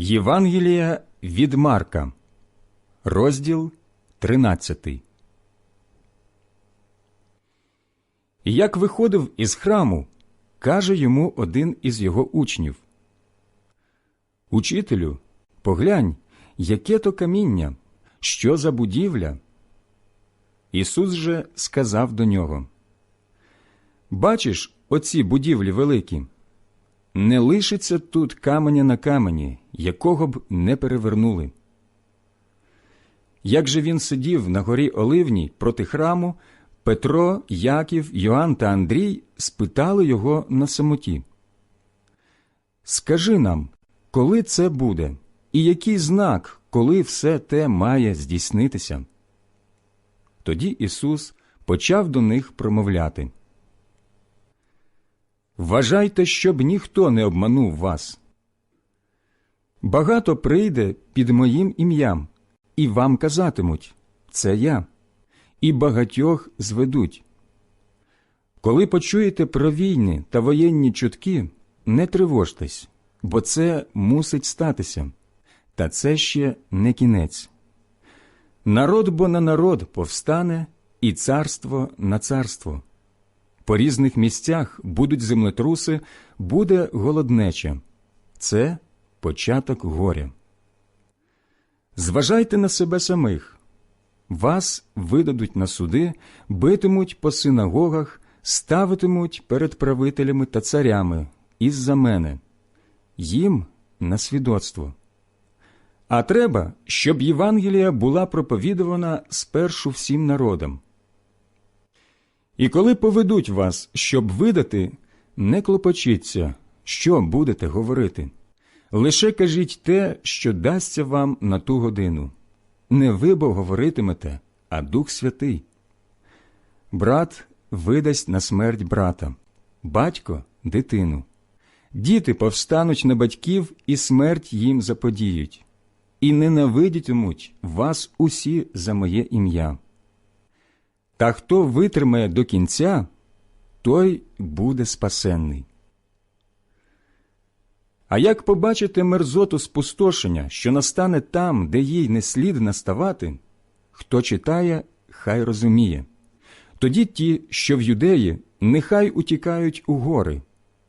Євангелія від Марка, розділ 13. І Як виходив із храму, каже йому один із його учнів: Учителю, поглянь, яке то каміння, що за будівля? Ісус же сказав до нього: Бачиш оці будівлі великі? Не лишиться тут каменя на камені, якого б не перевернули. Як же він сидів на горі Оливній проти храму, Петро, Яків, Йоанн та Андрій спитали його на самоті. Скажи нам, коли це буде, і який знак, коли все те має здійснитися? Тоді Ісус почав до них промовляти. Вважайте, щоб ніхто не обманув вас. Багато прийде під моїм ім'ям, і вам казатимуть це я, і багатьох зведуть. Коли почуєте про війни та воєнні чутки, не тривожтесь, бо це мусить статися, та це ще не кінець. Народ бо на народ повстане, і царство на царство. По різних місцях будуть землетруси, буде голоднеча. Це початок горя. Зважайте на себе самих. Вас видадуть на суди, битимуть по синагогах, ставитимуть перед правителями та царями із-за мене, їм на свідоцтво. А треба, щоб Євангелія була проповідувана спершу всім народам. І коли поведуть вас, щоб видати, не клопочіться, що будете говорити. Лише кажіть те, що дасться вам на ту годину. Не ви бо говоритимете, а Дух Святий. Брат видасть на смерть брата, батько дитину. Діти повстануть на батьків і смерть їм заподіють, і ненавидітимуть вас усі за моє ім'я. Та хто витримає до кінця, той буде спасенний. А як побачите мерзоту спустошення, що настане там, де їй не слід наставати, хто читає, хай розуміє. Тоді ті, що в юдеї, нехай утікають у гори,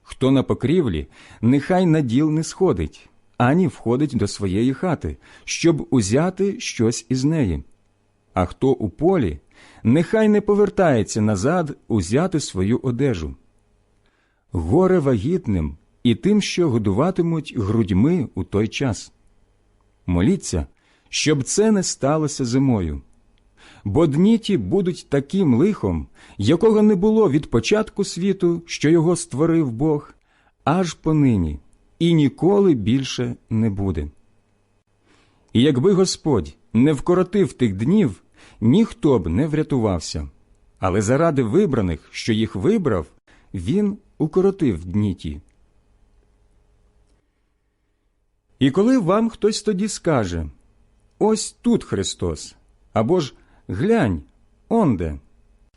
хто на покрівлі, нехай на діл не сходить, ані входить до своєї хати, щоб узяти щось із неї. А хто у полі, нехай не повертається назад узяти свою одежу. Горе вагітним і тим, що годуватимуть грудьми у той час. Моліться, щоб це не сталося зимою. Бо дні ті будуть таким лихом, якого не було від початку світу, що його створив Бог, аж понині, і ніколи більше не буде. І якби Господь не вкоротив тих днів, ніхто б не врятувався, але заради вибраних, що їх вибрав, він укоротив дні ті. І коли вам хтось тоді скаже Ось тут Христос, або ж глянь, онде,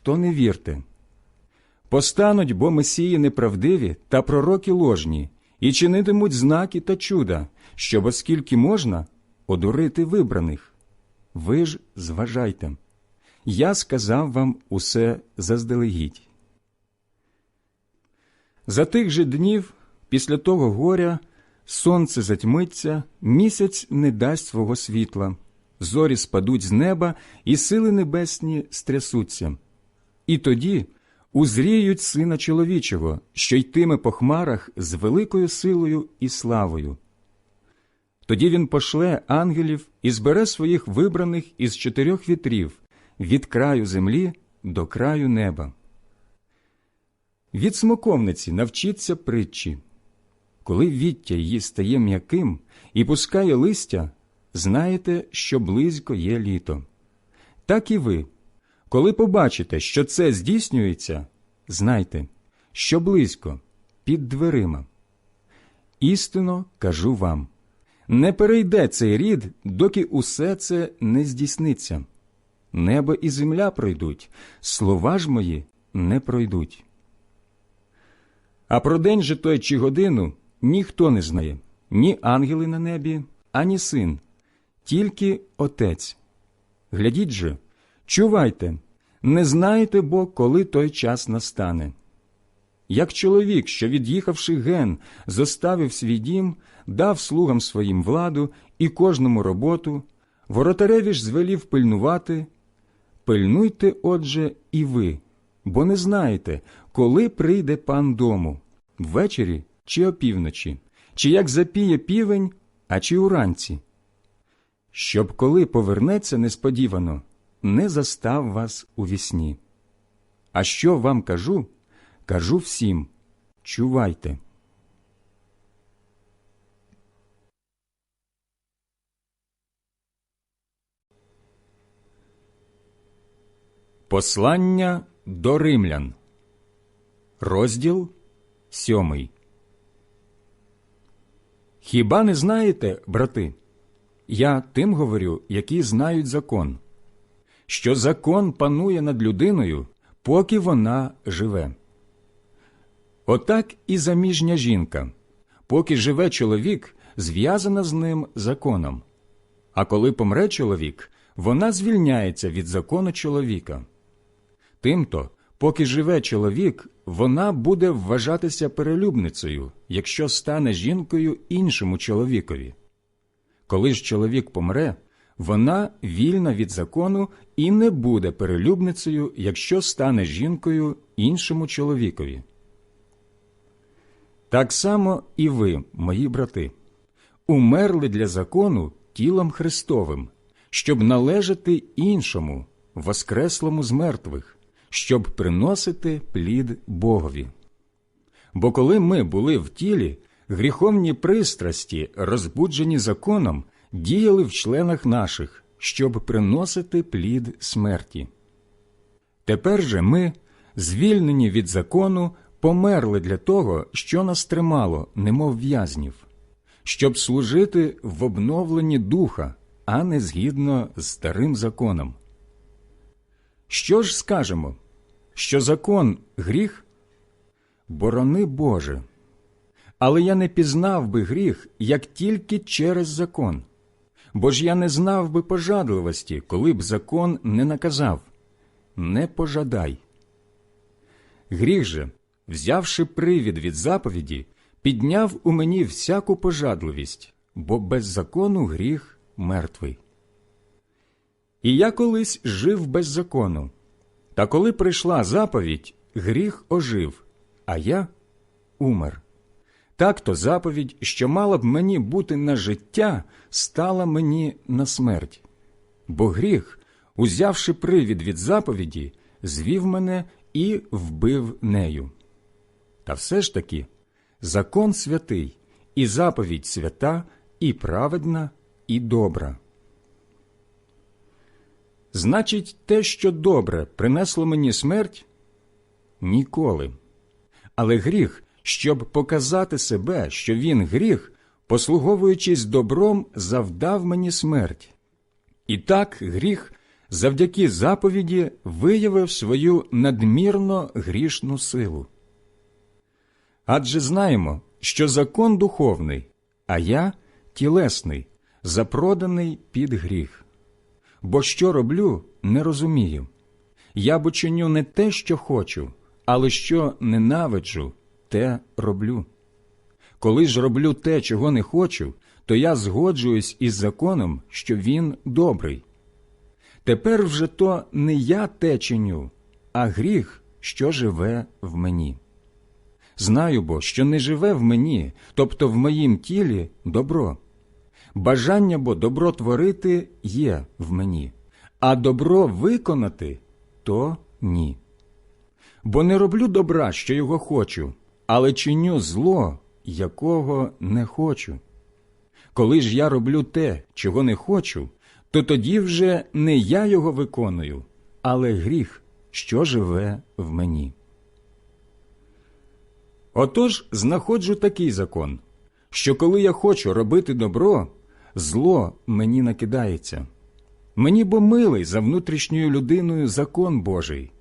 то не вірте. Постануть бо месії неправдиві та пророки ложні, і чинитимуть знаки та чуда, щоб, оскільки можна, одурити вибраних. Ви ж зважайте. Я сказав вам усе заздалегідь. За тих же днів, після того горя, сонце затьмиться, місяць не дасть свого світла, зорі спадуть з неба, і сили небесні стрясуться. І тоді узріють сина чоловічого, що йтиме по хмарах з великою силою і славою. Тоді він пошле ангелів і збере своїх вибраних із чотирьох вітрів від краю землі до краю неба. Від смоковниці навчиться притчі. Коли віття її стає м'яким і пускає листя, знаєте, що близько є літо. Так і ви, коли побачите, що це здійснюється, знайте, що близько під дверима. Істинно кажу вам не перейде цей рід, доки усе це не здійсниться. Небо і земля пройдуть, слова ж мої не пройдуть. А про день же той чи годину ніхто не знає, ні ангели на небі, ані син, тільки Отець. Глядіть же, чувайте, не знаєте бо, коли той час настане. Як чоловік, що, від'їхавши ген, зоставив свій дім, дав слугам своїм владу і кожному роботу, воротареві ж звелів пильнувати, пильнуйте, отже, і ви, бо не знаєте, коли прийде пан дому, ввечері чи опівночі, чи як запіє півень, а чи уранці. Щоб коли повернеться несподівано, не застав вас у вісні. А що вам кажу, кажу всім чувайте. Послання до римлян, розділ сьомий. Хіба не знаєте, брати? Я тим говорю, які знають закон, що закон панує над людиною, поки вона живе. Отак і заміжня жінка, поки живе чоловік, зв'язана з ним законом. А коли помре чоловік, вона звільняється від закону чоловіка. Тимто, поки живе чоловік, вона буде вважатися перелюбницею, якщо стане жінкою іншому чоловікові. Коли ж чоловік помре, вона вільна від закону і не буде перелюбницею, якщо стане жінкою іншому чоловікові. Так само і ви, мої брати, умерли для закону тілом Христовим, щоб належати іншому, воскреслому з мертвих, щоб приносити плід Богові. Бо коли ми були в тілі, гріховні пристрасті, розбуджені законом, діяли в членах наших, щоб приносити плід смерті. Тепер же ми, звільнені від закону, померли для того, що нас тримало, немов в'язнів, щоб служити в обновленні духа, а не згідно з старим законом. Що ж скажемо? Що закон гріх? Борони Боже. Але я не пізнав би гріх, як тільки через закон. Бо ж я не знав би пожадливості, коли б закон не наказав не пожадай. Гріх же, взявши привід від заповіді, підняв у мені всяку пожадливість, бо без закону гріх мертвий. І я колись жив без закону, та коли прийшла заповідь, гріх ожив, а я умер. Так то заповідь, що мала б мені бути на життя, стала мені на смерть. Бо гріх, узявши привід від заповіді, звів мене і вбив нею. Та все ж таки закон святий, і заповідь свята, і праведна, і добра. Значить, те, що добре принесло мені смерть? Ніколи. Але гріх, щоб показати себе, що він гріх, послуговуючись добром, завдав мені смерть. І так гріх завдяки заповіді виявив свою надмірно грішну силу. Адже знаємо, що закон духовний, а я тілесний, запроданий під гріх. Бо що роблю, не розумію. Я бо чиню не те, що хочу, але що ненавиджу, те роблю. Коли ж роблю те, чого не хочу, то я згоджуюсь із законом, що він добрий. Тепер вже то не я те чиню, а гріх, що живе в мені. Знаю бо, що не живе в мені, тобто в моїм тілі добро. Бажання бо добро творити є в мені, а добро виконати то ні. Бо не роблю добра, що його хочу, але чиню зло, якого не хочу. Коли ж я роблю те, чого не хочу, то тоді вже не я його виконую, але гріх, що живе в мені. Отож знаходжу такий закон, що коли я хочу робити добро, зло мені накидається. Мені бо милий за внутрішньою людиною закон Божий,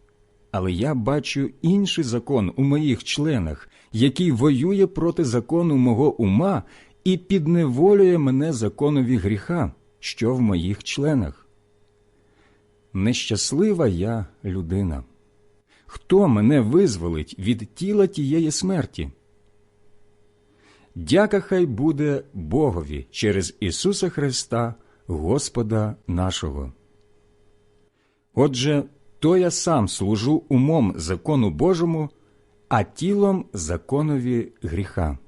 але я бачу інший закон у моїх членах, який воює проти закону мого ума і підневолює мене законові гріха, що в моїх членах. Нещаслива я людина. Хто мене визволить від тіла тієї смерті? Дяка хай буде Богові через Ісуса Христа, Господа нашого. Отже, то я сам служу умом закону Божому, а тілом законові гріха.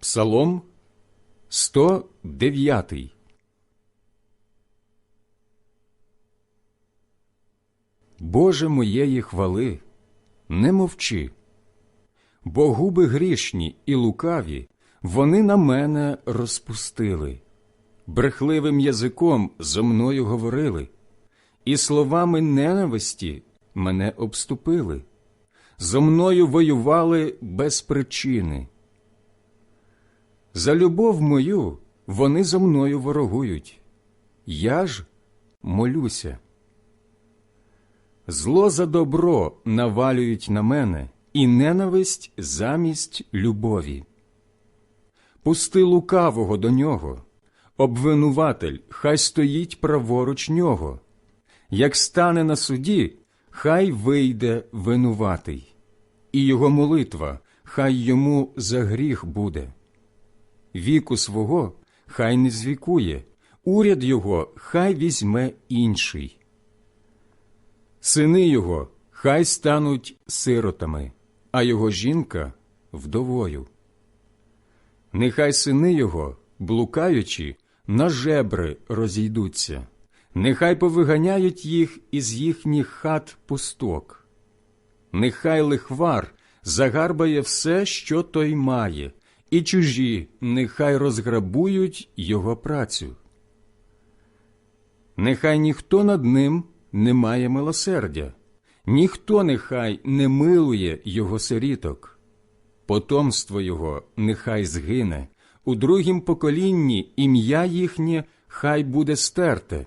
Псалом 109 Боже моєї хвали, не мовчи, бо губи грішні і лукаві вони на мене розпустили, брехливим язиком зо мною говорили, і словами ненависті мене обступили, зо мною воювали без причини. За любов мою вони зо мною ворогують, я ж молюся. Зло за добро навалюють на мене і ненависть замість любові. Пусти лукавого до нього, обвинуватель, хай стоїть праворуч нього. Як стане на суді, хай вийде винуватий, і його молитва хай йому за гріх буде. Віку свого хай не звікує, уряд його хай візьме інший. Сини його хай стануть сиротами, а його жінка вдовою. Нехай сини його, блукаючи, на жебри розійдуться, нехай повиганяють їх із їхніх хат пусток. Нехай лихвар загарбає все, що той має, і чужі нехай розграбують його працю. Нехай ніхто над ним не має милосердя, ніхто нехай не милує його сиріток, потомство його нехай згине, у другім поколінні ім'я їхнє хай буде стерте,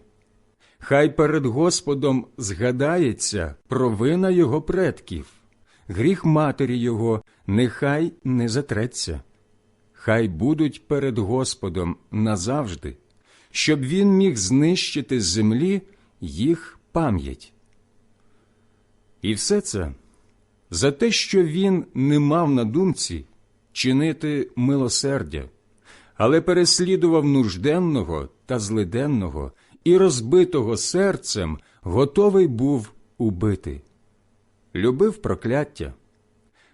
хай перед Господом згадається провина його предків, гріх матері його нехай не затреться, хай будуть перед Господом назавжди, щоб він міг знищити з землі їх пам'ять. І все це за те, що він не мав на думці чинити милосердя, але переслідував нужденного та злиденного і розбитого серцем готовий був убити. Любив прокляття,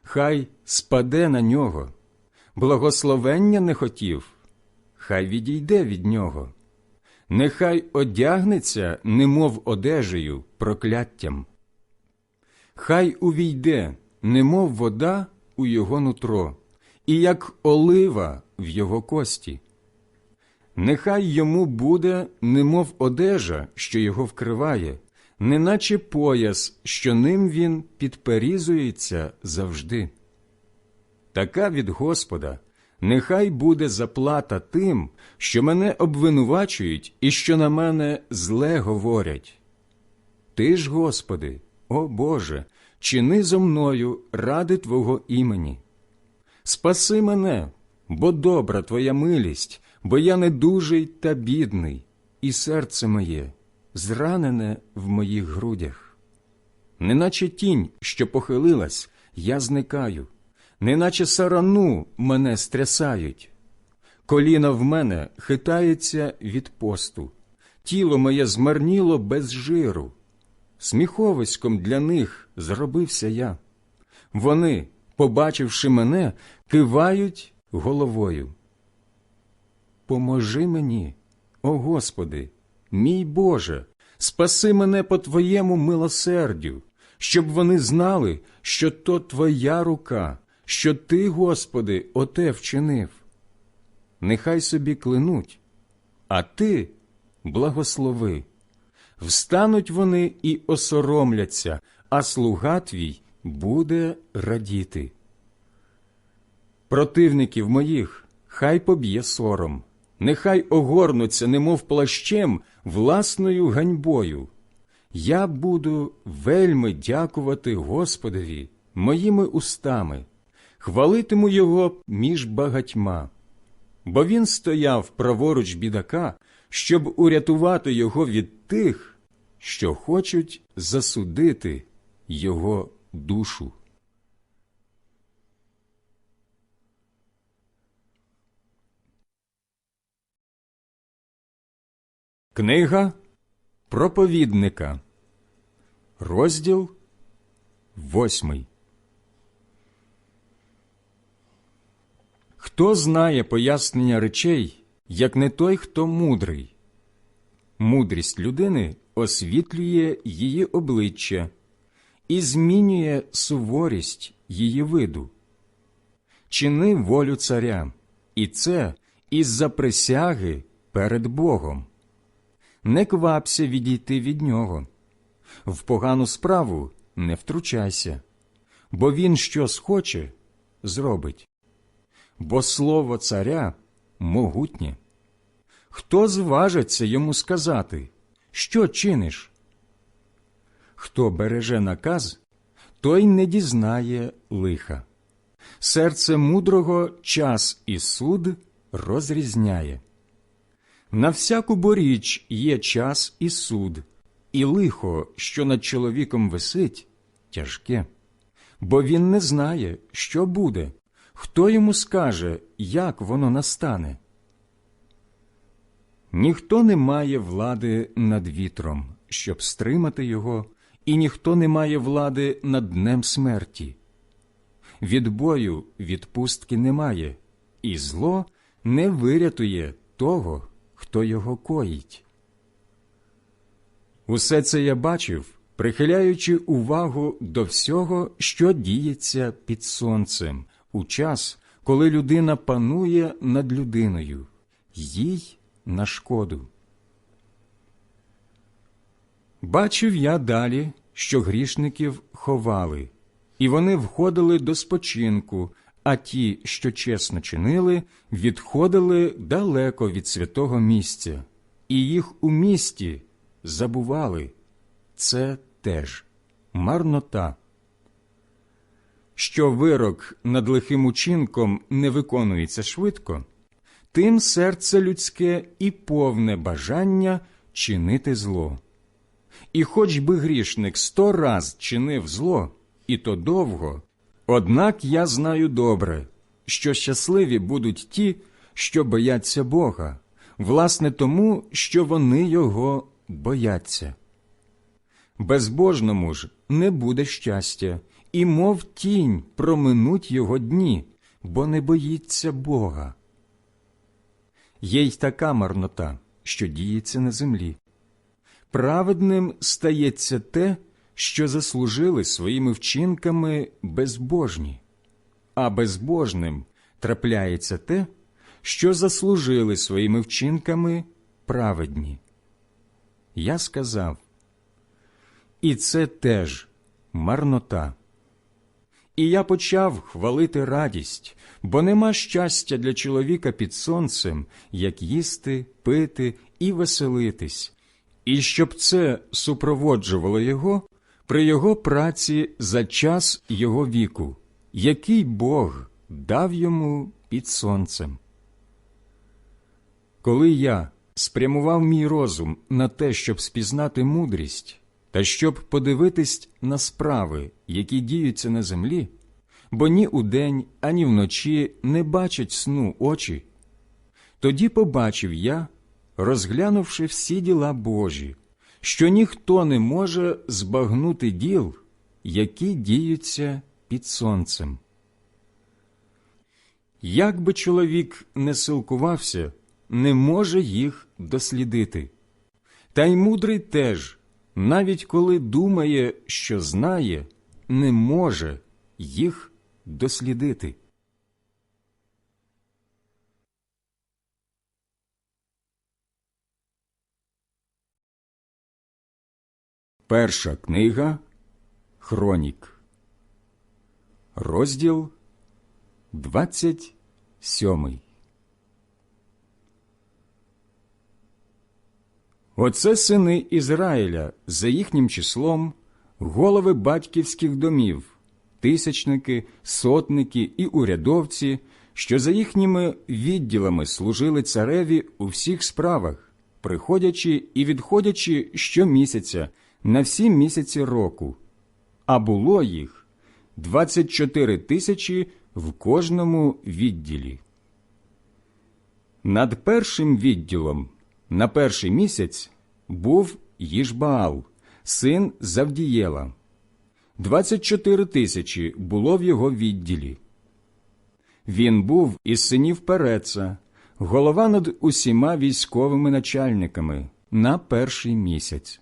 хай спаде на нього, благословення не хотів, хай відійде від нього нехай одягнеться, немов одежею, прокляттям. Хай увійде, немов вода у його нутро, і як олива в його кості. Нехай йому буде, немов одежа, що його вкриває, неначе пояс, що ним він підперізується завжди. Така від Господа нехай буде заплата тим, що мене обвинувачують і що на мене зле говорять. Ти ж, Господи, о Боже, чини зо мною ради Твого імені. Спаси мене, бо добра Твоя милість, бо я недужий та бідний, і серце моє зранене в моїх грудях. Неначе тінь, що похилилась, я зникаю неначе сарану мене стрясають. Коліна в мене хитається від посту, тіло моє змарніло без жиру. Сміховиськом для них зробився я. Вони, побачивши мене, кивають головою. Поможи мені, о Господи, мій Боже, спаси мене по Твоєму милосердю, щоб вони знали, що то Твоя рука, що ти, Господи, оте вчинив. Нехай собі клинуть, а ти благослови. Встануть вони і осоромляться, а слуга твій буде радіти. Противників моїх хай поб'є сором, нехай огорнуться, немов плащем, власною ганьбою. я буду вельми дякувати Господові моїми устами, хвалитиму Його між багатьма, бо він стояв праворуч бідака, щоб урятувати його від тих, що хочуть засудити його душу. Книга проповідника, розділ восьмий. Хто знає пояснення речей, як не той, хто мудрий? Мудрість людини освітлює її обличчя і змінює суворість її виду. Чини волю царя, і це із-за присяги перед Богом. Не квапся відійти від нього. В погану справу не втручайся, бо він що схоче, зробить. Бо слово царя могутнє. Хто зважиться йому сказати, що чиниш? Хто береже наказ, той не дізнає лиха. Серце мудрого час і суд розрізняє. На всяку боріч є час і суд, і лихо, що над чоловіком висить, тяжке, бо він не знає, що буде, хто йому скаже, як воно настане. Ніхто не має влади над вітром, щоб стримати його, і ніхто не має влади над днем смерті. Від бою відпустки немає, і зло не вирятує того, хто його коїть. Усе це я бачив, прихиляючи увагу до всього, що діється під сонцем, у час, коли людина панує над людиною, їй на шкоду. Бачив я далі, що грішників ховали, і вони входили до спочинку, а ті, що чесно чинили, відходили далеко від святого місця, і їх у місті забували. Це теж марнота. Що вирок над лихим учинком не виконується швидко, тим серце людське і повне бажання чинити зло. І хоч би грішник сто раз чинив зло, і то довго, однак я знаю добре, що щасливі будуть ті, що бояться Бога, власне тому, що вони його бояться. Безбожному ж не буде щастя, і, мов тінь, проминуть його дні, бо не боїться Бога. Є й така марнота, що діється на землі. Праведним стається те, що заслужили своїми вчинками безбожні, а безбожним трапляється те, що заслужили своїми вчинками праведні. Я сказав, і це теж марнота. І я почав хвалити радість, бо нема щастя для чоловіка під сонцем, як їсти, пити і веселитись, і щоб це супроводжувало його при його праці за час його віку, який Бог дав йому під сонцем. Коли я спрямував мій розум на те, щоб спізнати мудрість, та щоб подивитись на справи, які діються на землі, бо ні удень, ані вночі не бачать сну очі. Тоді побачив я, розглянувши всі діла Божі, що ніхто не може збагнути діл, які діються під сонцем. Як би чоловік не силкувався, не може їх дослідити. Та й мудрий теж, навіть коли думає, що знає, не може їх дослідити. Перша книга Хронік, розділ 27 Оце сини Ізраїля за їхнім числом, голови батьківських домів, тисячники, сотники і урядовці, що за їхніми відділами служили цареві у всіх справах, приходячи і відходячи щомісяця на всі місяці року, а було їх 24 тисячі в кожному відділі. Над першим відділом на перший місяць був Їжбаал, син Завдієла. 24 тисячі було в його відділі. Він був із синів Переца, голова над усіма військовими начальниками на перший місяць.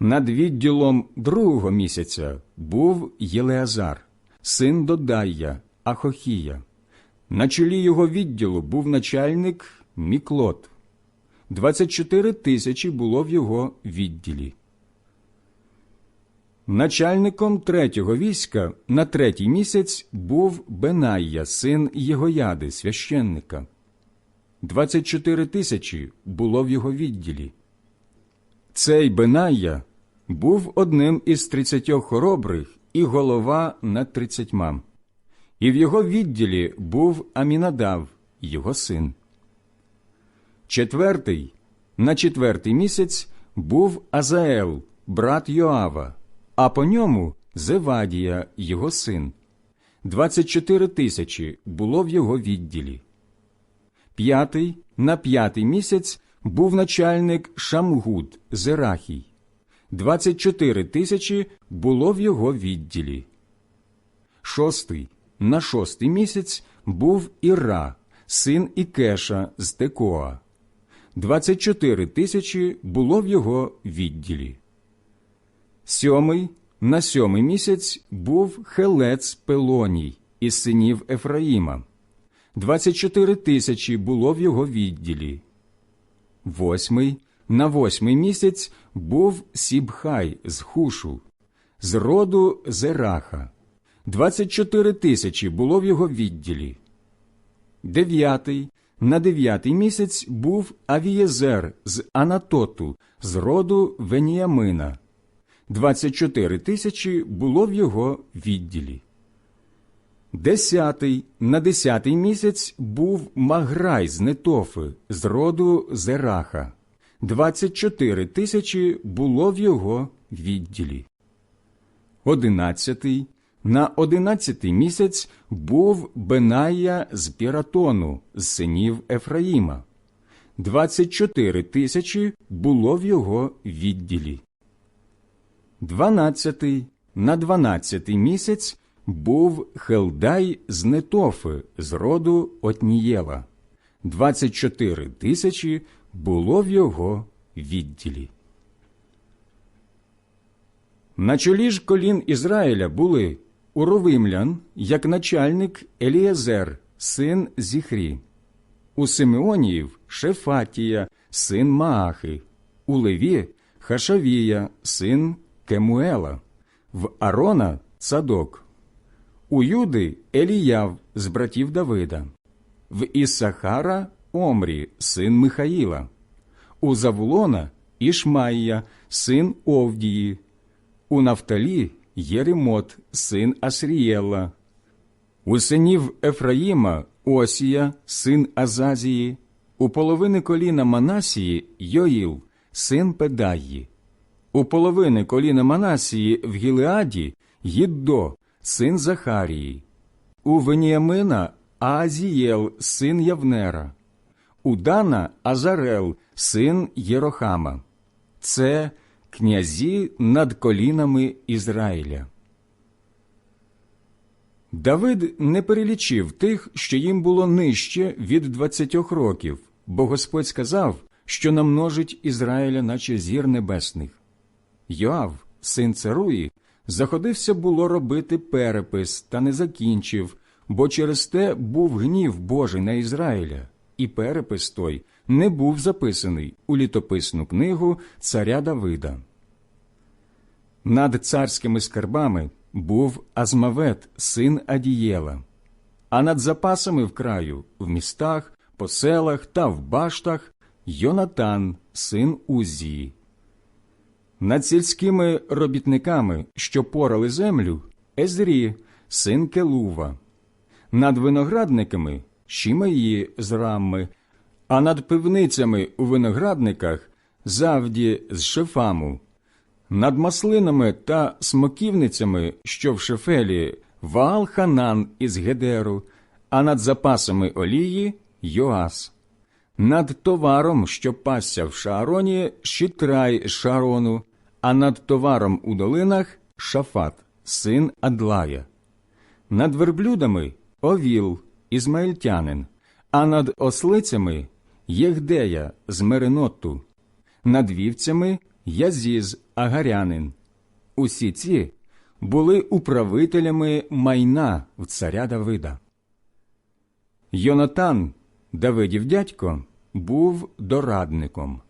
Над відділом другого місяця був Єлеазар, син Додая, Ахохія. На чолі його відділу був начальник Міклот. 24 тисячі було в його відділі. Начальником третього війська на третій місяць був Бенайя, син Єгояди, священника. 24 тисячі було в його відділі. Цей Бенайя був одним із тридцятьох хоробрих і голова над тридцятьма. І в його відділі був Амінадав, його син. Четвертий, на четвертий місяць був Азаел, брат Йоава, а по ньому Зевадія, його син. Двадцять чотири тисячі було в його відділі. П'ятий, на п'ятий місяць був начальник Шамгуд, Зерахій. Двадцять чотири тисячі було в його відділі. Шостий, на шостий місяць був Іра, син Ікеша з Текоа. 24 тисячі було в його відділі. Сьомий на сьомий місяць був Хелец Пелоній із синів Ефраїма. 24 тисячі було в його відділі. Восьмий на восьмий місяць був Сібхай з Хушу, з роду Зераха. 24 тисячі було в його відділі. Дев'ятий на дев'ятий місяць був Авієзер з Анатоту, з роду Веніямина. 24 тисячі було в його відділі. Десятий на десятий місяць був Маграй з Нетофи, з роду Зераха. 24 тисячі було в його відділі. Одинадцятий на одинадцятий місяць був Беная з Піратону, з синів Ефраїма. Двадцять чотири тисячі було в його відділі. Дванадцятий на дванадцятий місяць був Хелдай з Нетофи, з роду Отнієла. Двадцять чотири тисячі було в його відділі. На чолі ж колін Ізраїля були у Ровимлян, як начальник Елієзер, син Зіхрі, у Симеоніїв Шефатія, син Маахи, у Леві Хашавія, син Кемуела, в Арона Цадок, у Юди Еліяв з братів Давида, в Ісахара Омрі, син Михаїла, у Завулона Ішмаїя, син Овдії, у Нафталі Єремот, син Асрієла, у синів Ефраїма Осія, син Азазії, у половини коліна Манасії Йоїл, син Педаї, у половини коліна Манасії в Гілеаді Їддо, син Захарії, у Веніамина Аазієл, син Явнера, у Дана Азарел, син Єрохама. Це князі над колінами Ізраїля. Давид не перелічив тих, що їм було нижче від двадцятьох років, бо Господь сказав, що намножить Ізраїля, наче зір небесних. Йоав, син Царуї, заходився було робити перепис, та не закінчив, бо через те був гнів Божий на Ізраїля, і перепис той не був записаний у літописну книгу царя Давида. Над царськими скарбами був Азмавет, син Адієла, а над запасами в краю, в містах, по селах та в баштах Йонатан, син Узії. Над сільськими робітниками, що порали землю, Езрі, син Келува, над виноградниками Шімеї з Рамми, а над пивницями у виноградниках Завді з Шефаму, над маслинами та смоківницями, що в Шефелі, Ваал Ханан із Гедеру, а над запасами олії Йоас. Над товаром, що пасся в Шаароні, Шітрай з Шарону, а над товаром у долинах Шафат, син Адлая. Над верблюдами Овіл, ізмаїльтянин, а над ослицями Єгдея з Меренотту, над вівцями Язіз Агарянин. Усі ці були управителями майна в царя Давида. Йонатан, Давидів дядько, був дорадником.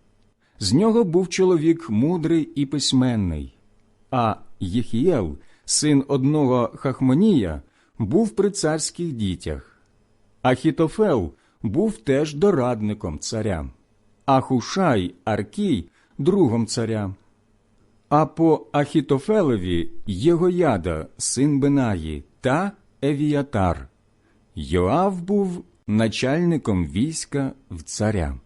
З нього був чоловік мудрий і письменний, а Єхієл, син одного Хахмонія, був при царських дітях. Ахітофел був теж дорадником царя, а Хушай Аркій другом царя. А по Ахітофелеві Єгояда, син Бенаї, та Евіятар. Йоав був начальником війська в царя.